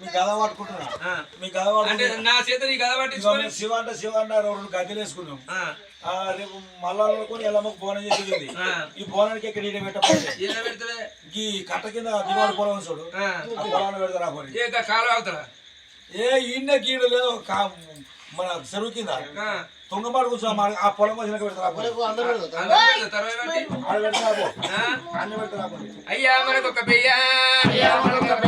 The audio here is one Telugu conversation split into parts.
మీ గద పట్టుకుంటున్నా. ఆ. మీ గద అంటే నా చేత నీ గద ఇదిగో పట్టించుకొని మేము శివ అంటే శివ అన్న రెండు గద్దెలు వేసుకున్నాం. ఆ, ఆ, రేపు ఎల్లమ్మకు బోనం చేసేది. ఈ బోనానికి ఇక్కడ ఈడ పెట్టకపోతే ఏడ పెడతావే ఈ కట్ట కింద దివాళి పొలం చూడు. పొలాన్ని పెడతారా పోనీ ఏ గా కాలు అవుతారా ఏ ఈయన గీడ లేదు. కా- మన చెరువు కింద. తుంగమాడు కూర్చో ఆ పొలం వచ్చినాక పెడతారా పోనీ తర్వాత బట్టి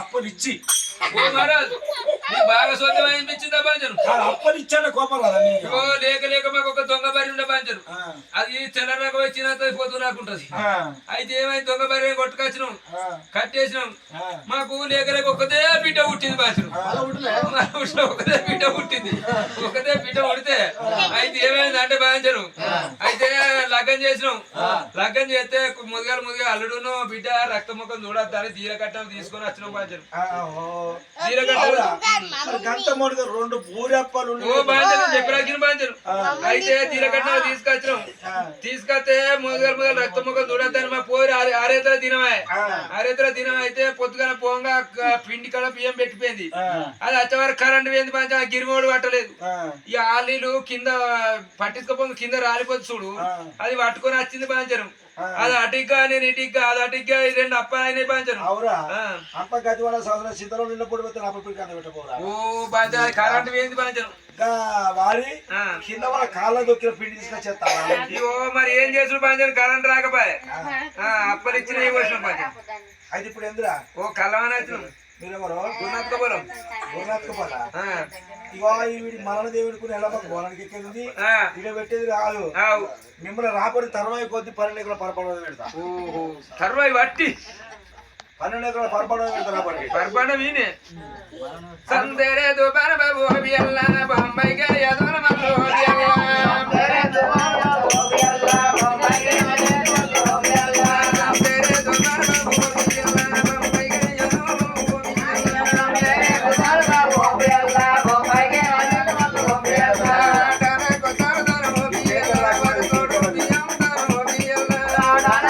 అప్పలు ఇచ్చి సొంతం అనిపించిందా బాంజరు? అప్పలు ఇచ్చాను కోపం కదా లేక లేక మాకు ఒక దొంగ బరి ఉండే బాంజరు. అది తెల్లరక వచ్చినంత పొద్దు రాకుంటది ఆ, అయితే ఏమైంది దొంగ బరి కొట్టుకొచ్చినాం కట్టేసినాం. మాకు లేక లేక ఒకదే బిడ్డ పుట్టింది బాంజరు. ఒకదే బిడ్డ పుట్టింది. ఒకదే బిడ్డ పుడితే అయితే ఏమైంది అంటే బాంజరు అయితే లగ్గం చేసినాం. లగ్గం చేస్తే ముదిగాలు ముదిగా అల్లుడును బిడ్డ రక్త ముఖం చూడద్దని తీర కట్టం తీసుకొని వచ్చినాం మొదలుగా రెండు బూరెప్పలు చెప్పిన బాంజరు అయితే తీరకట్న తీసుకొచ్చినాం. తీసుకొస్తే మొదలు రక్త ముఖం చూడద్దని మా పోయి ఆరు ఆరేతల దినమే ఆ. ఆరేతల దినం అయితే పొద్దుగాల పోంగా పిండి కడ బియ్యం పెట్టిపోయింది అది వచ్చేవారు కరెంట్ పోయింది మంచి ఆ గిరిమోడు పట్టలేదు ఈ ఆలీలు కింద పట్టించుకోపోయి కింద రాలిపోతుంది చూడు. అది పట్టుకొని వచ్చింది బాంచరం ఆ. అది అటిగ్గా నేను ఇటిగ్గా అది అటిగ్గా ఈ రెండు అప్ప అయినాయి బాంచరం అవురా. అంత గతి వాళ్ళ సంవత్సరం చింతలో నిన్న పొడి పెడితే నా పిల్లకి అంత పెట్టపోరా ఓ బాంచ కరెంట్ బాంచరం ఇంకా వారి. కింద వాళ్ళ కాళ్ళ దొక్కిన పిండి తీసుకొచ్చేస్తావా? అయ్యో మరి ఏం చేసుడు బాంచరం కరెంట్ రాకపోయే. అప్పనిచ్చిన ఇవ్వాల్సిన బాంచరం అయితే ఇప్పుడు ఎందురా? ఓ వచ్చినాం మీరెవరు? గురునాథ్కపోలా ఇగో వీడి మరణ దేవుడికి ఎలా గోనానికి ఎక్కేది. ఇక పెట్టేది కాదు మిమ్మల్ని రాబడి తర్వాత కొద్ది పన్నెండు ఎకరాల పరపడవ పెడతా. ఓహో. తర్వాయి వట్టి. పన్నెండు ఎకరాల పరపడవ పెడతా రాబడి పర్పణ వీనే సందేరే దుబార బాబు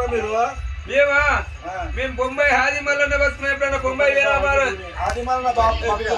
ఎవరు మీరు? మేమా మేము బొంబాయి హాజీ మల్లన్న బతుకున్న. ఎప్పుడన్నా బొంబాయి వేరా ఆది మన బాబు